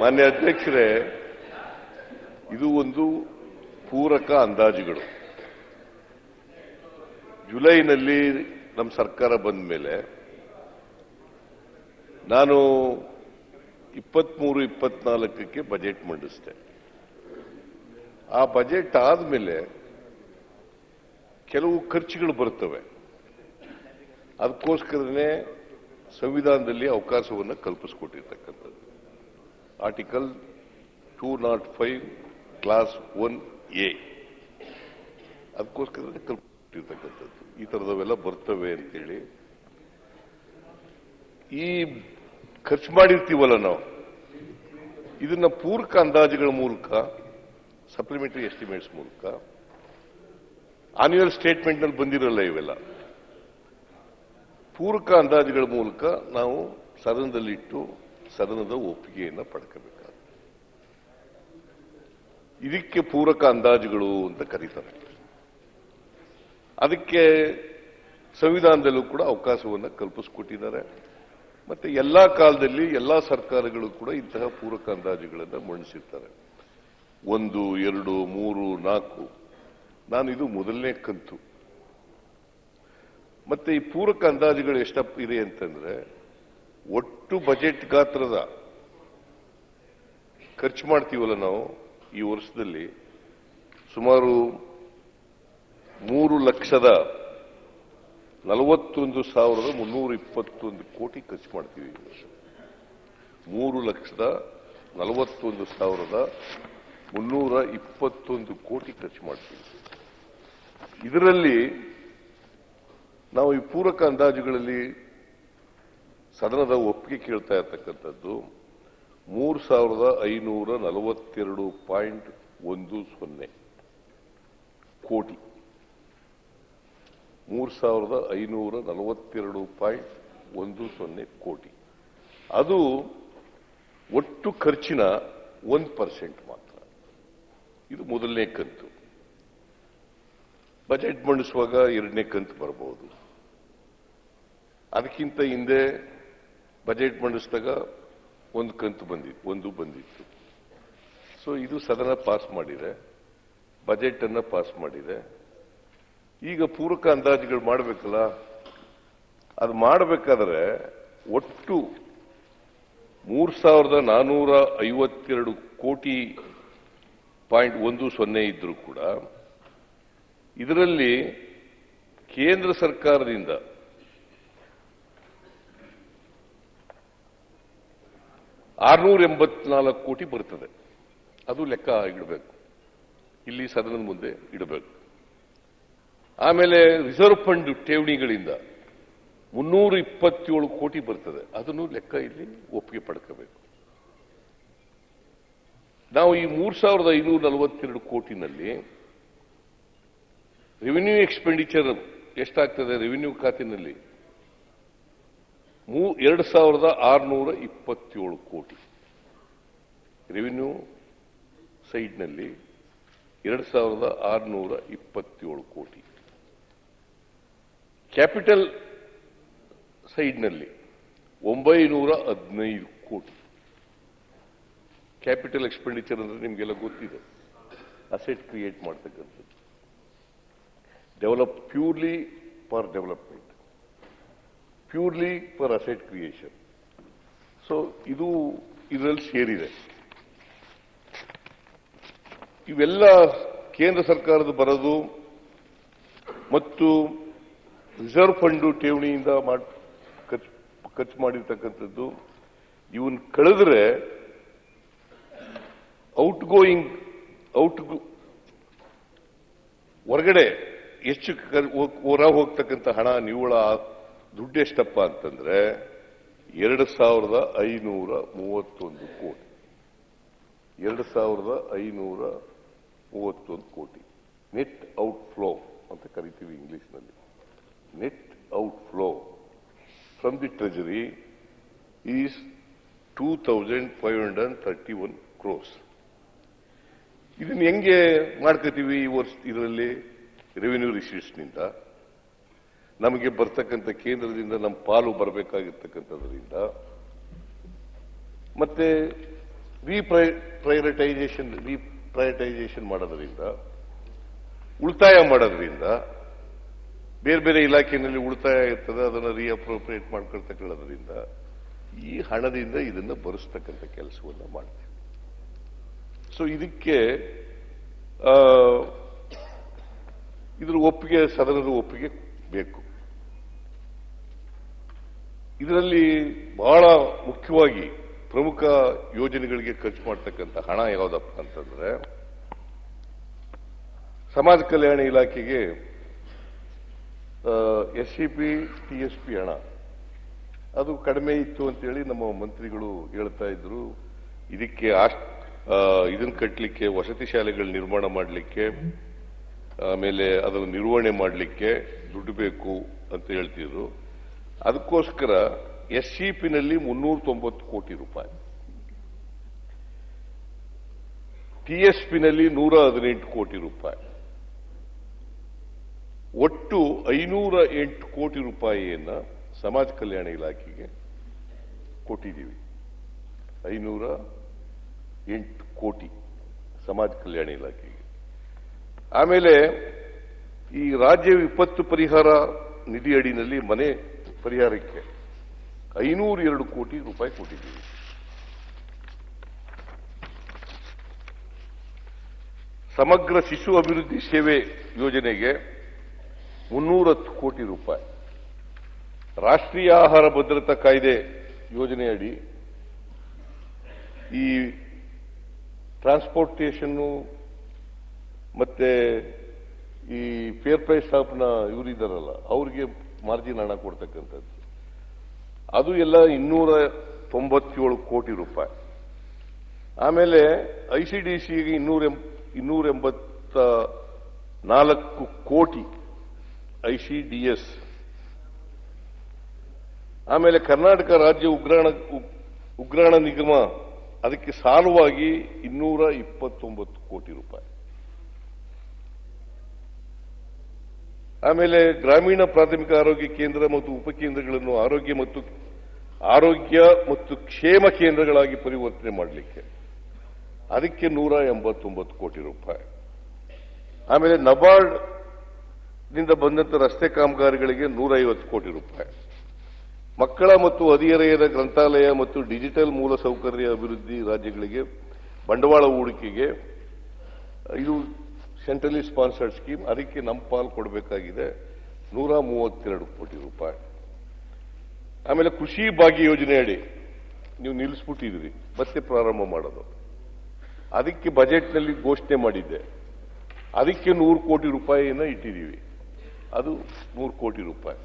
ಮಾನ್ಯ ಅಧ್ಯಕ್ಷರೇ, ಇದು ಒಂದು ಪೂರಕ ಅಂದಾಜುಗಳು. ಜುಲೈನಲ್ಲಿ ನಮ್ಮ ಸರ್ಕಾರ ಬಂದ ಮೇಲೆ ನಾನು ಇಪ್ಪತ್ಮೂರು ಇಪ್ಪತ್ನಾಲ್ಕಕ್ಕೆ ಬಜೆಟ್ ಮಂಡಿಸಿದೆ. ಆ ಬಜೆಟ್ ಆದಮೇಲೆ ಕೆಲವು ಖರ್ಚುಗಳು ಬರ್ತವೆ. ಅದಕ್ಕೋಸ್ಕರನೇ ಸಂವಿಧಾನದಲ್ಲಿ ಅವಕಾಶವನ್ನು ಕಲ್ಪಿಸಿಕೊಟ್ಟಿರ್ತಕ್ಕಂಥದ್ದು. Article two nought five clause one A ಅದಕ್ಕೋಸ್ಕರ ಕಲ್ಪಿಟ್ಟಿರ್ತಕ್ಕಂಥದ್ದು ಈ ಥರದವೆಲ್ಲ ಬರ್ತವೆ ಅಂತೇಳಿ. ಈ ಖರ್ಚು ಮಾಡಿರ್ತೀವಲ್ಲ ನಾವು. ಇದನ್ನ ಪೂರಕ ಅಂದಾಜುಗಳ ಮೂಲಕ ಸಪ್ಲಿಮೆಂಟರಿ ಎಸ್ಟಿಮೇಟ್ಸ್ ಮೂಲಕ ಆನ್ಯುವಲ್ ಸ್ಟೇಟ್ಮೆಂಟ್ನಲ್ಲಿ ಬಂದಿರಲ್ಲ ಇವೆಲ್ಲ. ಪೂರಕ ಅಂದಾಜುಗಳ ಮೂಲಕ ನಾವು ಸದನದಲ್ಲಿಟ್ಟು ಸದನದ ಒಪ್ಪಿಗೆಯನ್ನು ಪಡ್ಕೋಬೇಕಾಗುತ್ತೆ. ಇದಕ್ಕೆ ಪೂರಕ ಅಂದಾಜುಗಳು ಅಂತ ಕರೀತಾರೆ. ಅದಕ್ಕೆ ಸಂವಿಧಾನದಲ್ಲೂ ಕೂಡ ಅವಕಾಶವನ್ನು ಕಲ್ಪಿಸಿಕೊಟ್ಟಿದ್ದಾರೆ. ಮತ್ತೆ ಎಲ್ಲಾ ಕಾಲದಲ್ಲಿ ಎಲ್ಲಾ ಸರ್ಕಾರಗಳು ಕೂಡ ಇಂತಹ ಪೂರಕ ಅಂದಾಜುಗಳನ್ನು ಮಂಡಿಸಿರ್ತಾರೆ. ಒಂದು, ಎರಡು, ಮೂರು, ನಾಲ್ಕು. ನಾನು ಇದು ಮೊದಲನೇ ಕಂತು. ಮತ್ತೆ ಈ ಪೂರಕ ಅಂದಾಜುಗಳು ಎಷ್ಟಪ್ಪ ಇದೆ ಅಂತಂದ್ರೆ ಒಟ್ಟು ಬಜೆಟ್ ಗಾತ್ರದ ಖರ್ಚು ಮಾಡ್ತೀವಲ್ಲ ನಾವು ಈ ವರ್ಷದಲ್ಲಿ ಸುಮಾರು ಮೂರು ಲಕ್ಷದ ನಲವತ್ತೊಂದು ಸಾವಿರದ ಮುನ್ನೂರ ಇಪ್ಪತ್ತೊಂದು ಕೋಟಿ ಖರ್ಚು ಮಾಡ್ತೀವಿ ಈ ವರ್ಷ. ಮೂರು ಲಕ್ಷದ ನಲವತ್ತೊಂದು ಸಾವಿರದ ಮುನ್ನೂರ ಇಪ್ಪತ್ತೊಂದು ಕೋಟಿ ಖರ್ಚು ಮಾಡ್ತೀವಿ. ಇದರಲ್ಲಿ ನಾವು ಈ ಪೂರಕ ಅಂದಾಜುಗಳಲ್ಲಿ ಸದನದ ಒಪ್ಪಿಗೆ ಕೇಳ್ತಾ ಇರ್ತಕ್ಕಂಥದ್ದು ಮೂರು ಸಾವಿರದ ಐನೂರ ನಲವತ್ತೆರಡು ಪಾಯಿಂಟ್ ಒಂದು ಸೊನ್ನೆ ಕೋಟಿ. ಮೂರು ಸಾವಿರದ ಐನೂರ ನಲವತ್ತೆರಡು ಪಾಯಿಂಟ್ ಒಂದು ಸೊನ್ನೆ ಕೋಟಿ. ಅದು ಒಟ್ಟು ಖರ್ಚಿನ ಒಂದು ಪರ್ಸೆಂಟ್ ಮಾತ್ರ. ಇದು ಮೊದಲನೇ ಕಂತು. ಬಜೆಟ್ ಮಂಡಿಸುವಾಗ ಎರಡನೇ ಕಂತು ಬರಬಹುದು ಅದಕ್ಕಿಂತ ಹಿಂದೆ ಬಜೆಟ್ ಮಂಡಿಸಿದಾಗ ಒಂದು ಕಂತು ಬಂದಿತ್ತು, ಒಂದು ಬಂದಿತ್ತು. ಸೊ ಇದು ಸದನ ಪಾಸ್ ಮಾಡಿದೆ ಬಜೆಟ್ ಅನ್ನ ಪಾಸ್ ಮಾಡಿದೆ. ಈಗ ಪೂರಕ ಅಂದಾಜುಗಳು ಮಾಡಬೇಕಲ್ಲ, ಅದು ಮಾಡಬೇಕಾದ್ರೆ ಒಟ್ಟು ಮೂರು ಸಾವಿರದ ನಾನೂರ ಐವತ್ತೆರಡು ಕೋಟಿ ಪಾಯಿಂಟ್ ಒಂದು ಸೊನ್ನೆ ಇದ್ರೂ ಕೂಡ ಇದರಲ್ಲಿ ಕೇಂದ್ರ ಸರ್ಕಾರದಿಂದ ಆರ್ನೂರ ಎಂಬತ್ನಾಲ್ಕು ಕೋಟಿ ಬರ್ತದೆ ಅದು ಲೆಕ್ಕ ಇಡಬೇಕು. ಇಲ್ಲಿ ಸದನದ ಮುಂದೆ ಇಡಬೇಕು. ಆಮೇಲೆ ರಿಸರ್ವ್ ಫಂಡ್ ಠೇವಣಿಗಳಿಂದ ಮುನ್ನೂರ ಇಪ್ಪತ್ತೇಳು ಕೋಟಿ ಬರ್ತದೆ. ಅದನ್ನು ಲೆಕ್ಕ ಇಲ್ಲಿ ಒಪ್ಪಿಗೆ ಪಡ್ಕೋಬೇಕು. ನಾವು ಈ ಮೂರ್ ಸಾವಿರದ ಐನೂರ ನಲವತ್ತೆರಡು ಕೋಟಿನಲ್ಲಿ ರೆವಿನ್ಯೂ ಎಕ್ಸ್ಪೆಂಡಿಚರ್ ಎಷ್ಟಾಗ್ತದೆ ರೆವಿನ್ಯೂ ಖಾತೆನಲ್ಲಿ? ಮೂ, ಎರಡು ಸಾವಿರದ ಆರುನೂರ ಇಪ್ಪತ್ತೇಳು ಕೋಟಿ. ರೆವಿನ್ಯೂ ಸೈಡ್ನಲ್ಲಿ ಎರಡು ಸಾವಿರದ ಆರುನೂರ ಇಪ್ಪತ್ತೇಳು ಕೋಟಿ. ಕ್ಯಾಪಿಟಲ್ ಸೈಡ್ನಲ್ಲಿ ಒಂಬೈನೂರ ಹದಿನೈದು ಕೋಟಿ. ಕ್ಯಾಪಿಟಲ್ ಎಕ್ಸ್ಪೆಂಡಿಚರ್ ಅಂದ್ರೆ ನಿಮಗೆಲ್ಲ ಗೊತ್ತಿದೆ. ಅಸೆಟ್ ಕ್ರಿಯೇಟ್ ಮಾಡ್ತಕ್ಕಂಥದ್ದು. Develop purely for development purely for asset creation so ಇದು ಇದರಲ್ಲಿ ಸೇರಿದೆ. ಇವೆಲ್ಲ ಕೇಂದ್ರ ಸರ್ಕಾರದ ಬರೋದು ಮತ್ತು ರಿಸರ್ವ್ ಫಂಡು ಠೇವಣಿಯಿಂದ ಖರ್ಚು ಮಾಡಿರ್ತಕ್ಕಂಥದ್ದು, ಇವನ್ ಕಳೆದ್ರೆ ಔಟ್ ಗೋಯಿಂಗ್ ಔಟ್ ಹೊರಗಡೆ ಹೆಚ್ಚು ಹೊರ ಹೋಗ್ತಕ್ಕಂಥ ಹಣ, ನಿವ್ವಳ ದುಡ್ಡು ಎಷ್ಟಪ್ಪ ಅಂತಂದ್ರೆ ಎರಡು ಸಾವಿರದ ಐನೂರ ಮೂವತ್ತೊಂದು ಕೋಟಿ. ಎರಡು ಸಾವಿರದ ಐನೂರ ಮೂವತ್ತೊಂದು ಕೋಟಿ. ನೆಟ್ ಔಟ್ ಫ್ಲೋ ಅಂತ ಕರಿತೀವಿ ಇಂಗ್ಲಿಷ್ನಲ್ಲಿ. Net out flow from the treasury is two thousand five hundred thirty one crores ಇದನ್ನ ಹೆಂಗೆ ಮಾಡ್ಕೋತೀವಿ ಈ ವರ್ಷ ಇದರಲ್ಲಿ? ರೆವಿನ್ಯೂ ರಿಸೀಟ್ಸ್ನಿಂದ ನಮಗೆ ಬರ್ತಕ್ಕಂಥ ಕೇಂದ್ರದಿಂದ ನಮ್ಮ ಪಾಲು ಬರಬೇಕಾಗಿರ್ತಕ್ಕಂಥದ್ರಿಂದ. ಮತ್ತೆ ಪ್ರೈರಟೈಸೇಷನ್ ಪ್ರಯೋರಿಟೈಸೇಷನ್ ಮಾಡೋದ್ರಿಂದ, ಉಳಿತಾಯ ಮಾಡೋದ್ರಿಂದ, ಬೇರೆ ಬೇರೆ ಇಲಾಖೆಯಲ್ಲಿ ಉಳಿತಾಯ ಇರ್ತದೆ, ಅದನ್ನು ರೀಅಪ್ರೋಪ್ರಿಯೇಟ್ ಮಾಡ್ಕೊಳ್ತಕ್ಕಳ್ಳೋದ್ರಿಂದ ಈ ಹಣದಿಂದ ಇದನ್ನು ಬರೆಸ್ತಕ್ಕಂಥ ಕೆಲಸವನ್ನು ಮಾಡ್ತೀವಿ. ಸೊ ಇದಕ್ಕೆ ಇದ್ರ ಒಪ್ಪಿಗೆ, ಸದನದ ಒಪ್ಪಿಗೆ ಬೇಕು. ಇದರಲ್ಲಿ ಬಹಳ ಮುಖ್ಯವಾಗಿ ಪ್ರಮುಖ ಯೋಜನೆಗಳಿಗೆ ಖರ್ಚು ಮಾಡ್ತಕ್ಕಂಥ ಹಣ ಯಾವುದಪ್ಪ ಅಂತಂದ್ರೆ, ಸಮಾಜ ಕಲ್ಯಾಣ ಇಲಾಖೆಗೆ ಎಸ್ ಸಿ ಪಿ ಹಣ. ಅದು ಕಡಿಮೆ ಇತ್ತು ಅಂತೇಳಿ ನಮ್ಮ ಮಂತ್ರಿಗಳು ಹೇಳ್ತಾ ಇದ್ರು. ಇದಕ್ಕೆ ಇದನ್ನ ಕಟ್ಟಲಿಕ್ಕೆ ವಸತಿ ಶಾಲೆಗಳು ನಿರ್ಮಾಣ ಮಾಡಲಿಕ್ಕೆ ಆಮೇಲೆ ಅದನ್ನು ನಿರ್ವಹಣೆ ಮಾಡಲಿಕ್ಕೆ ದುಡ್ಡು ಬೇಕು ಅಂತ ಹೇಳ್ತಿದ್ರು. ಅದಕ್ಕೋಸ್ಕರ ಎಸ್ ಸಿ ಪಿನಲ್ಲಿ ಮುನ್ನೂರ ತೊಂಬತ್ತು ಕೋಟಿ ರೂಪಾಯಿ. ಟಿ ಎಸ್ ಪಿನಲ್ಲಿ ನೂರ ಹದಿನೆಂಟು ಕೋಟಿ ರೂಪಾಯಿ. ಒಟ್ಟು ಐನೂರ ಎಂಟು ಕೋಟಿ ರೂಪಾಯಿಯನ್ನ ಸಮಾಜ ಕಲ್ಯಾಣ ಇಲಾಖೆಗೆ ಕೊಟ್ಟಿದ್ದೀವಿ. ಐನೂರ ಎಂಟು ಕೋಟಿ ಸಮಾಜ ಕಲ್ಯಾಣ ಇಲಾಖೆಗೆ. ಆಮೇಲೆ ಈ ರಾಜ್ಯ ವಿಪತ್ತು ಪರಿಹಾರ ನಿಧಿ ಅಡಿನಲ್ಲಿ ಮನೆ ಪರಿಹಾರಕ್ಕೆ ಐನೂರ ಎರಡು ಕೋಟಿ ರೂಪಾಯಿ ಕೊಟ್ಟಿದ್ದೀವಿ. ಸಮಗ್ರ ಶಿಶು ಅಭಿವೃದ್ಧಿ ಸೇವೆ ಯೋಜನೆಗೆ ಮುನ್ನೂರತ್ತು ಕೋಟಿ ರೂಪಾಯಿ. ರಾಷ್ಟ್ರೀಯ ಆಹಾರ ಭದ್ರತಾ ಕಾಯ್ದೆ ಯೋಜನೆಯಡಿ ಈ ಟ್ರಾನ್ಸ್ಪೋರ್ಟೇಷನ್ನು ಮತ್ತೆ ಈ ಫೇರ್ ಪ್ರೈಸ್ ಶಾಪ್ನ ಇವರಿದ್ದಾರಲ್ಲ ಅವ್ರಿಗೆ ಮಾರ್ಜಿನ್ ಹಣ ಕೊಡ್ತಕ್ಕಂಥದ್ದು. ಅದು ಎಲ್ಲ ಇನ್ನೂರ ತೊಂಬತ್ತೇಳು ಕೋಟಿ ರೂಪಾಯಿ. ಆಮೇಲೆ ಐ ಸಿ ಡಿ ಸಿಗೆ ಇನ್ನೂರ ಇನ್ನೂರ ಎಂಬತ್ತ ನಾಲ್ಕು ಕೋಟಿ ಐ ಸಿ ಡಿ ಎಸ್. ಆಮೇಲೆ ಕರ್ನಾಟಕ ರಾಜ್ಯ ಉಗ್ರಾಣ ಉಗ್ರಾಣ ನಿಗಮ ಅದಕ್ಕೆ ಸಾಲವಾಗಿ ಇನ್ನೂರ ಇಪ್ಪತ್ತೊಂಬತ್ತು ಕೋಟಿ ರೂಪಾಯಿ. ಆಮೇಲೆ ಗ್ರಾಮೀಣ ಪ್ರಾಥಮಿಕ ಆರೋಗ್ಯ ಕೇಂದ್ರ ಮತ್ತು ಉಪಕೇಂದ್ರಗಳನ್ನು ಆರೋಗ್ಯ ಮತ್ತು ಆರೋಗ್ಯ ಮತ್ತು ಕ್ಷೇಮ ಕೇಂದ್ರಗಳಾಗಿ ಪರಿವರ್ತನೆ ಮಾಡಲಿಕ್ಕೆ ಅದಕ್ಕೆ ನೂರ ಎಂಬತ್ತೊಂಬತ್ತು ಕೋಟಿ ರೂಪಾಯಿ. ಆಮೇಲೆ ನಬಾರ್ಡ್ನಿಂದ ಬಂದಂತ ರಸ್ತೆ ಕಾಮಗಾರಿಗಳಿಗೆ ನೂರೈವತ್ತು ಕೋಟಿ ರೂಪಾಯಿ. ಮಕ್ಕಳ ಮತ್ತು ಹದಿಹರೆಯರ ಗ್ರಂಥಾಲಯ ಮತ್ತು ಡಿಜಿಟಲ್ ಮೂಲಸೌಕರ್ಯ ಅಭಿವೃದ್ಧಿ ರಾಜ್ಯಗಳಿಗೆ ಬಂಡವಾಳ ಹೂಡಿಕೆಗೆ ಇದು ಸೆಂಟ್ರಲಿ ಸ್ಪಾನ್ಸರ್ಡ್ ಸ್ಕೀಮ್ ಅದಕ್ಕೆ ನಮ್ಮ ಪಾಲು ಕೊಡಬೇಕಾಗಿದೆ ನೂರ ಮೂವತ್ತೆರಡು ಕೋಟಿ ರೂಪಾಯಿ. ಆಮೇಲೆ ಕೃಷಿ ಭಾಗ್ಯ ಯೋಜನೆ ಅಡಿ ನೀವು ನಿಲ್ಲಿಸ್ಬಿಟ್ಟಿದ್ರಿ ಮತ್ತೆ ಪ್ರಾರಂಭ ಮಾಡೋದು. ಅದಕ್ಕೆ ಬಜೆಟ್ನಲ್ಲಿ ಘೋಷಣೆ ಮಾಡಿದ್ದೆ. ಅದಕ್ಕೆ ನೂರು ಕೋಟಿ ರೂಪಾಯಿಯನ್ನು ಇಟ್ಟಿದ್ದೀವಿ ಅದು ನೂರು ಕೋಟಿ ರೂಪಾಯಿ.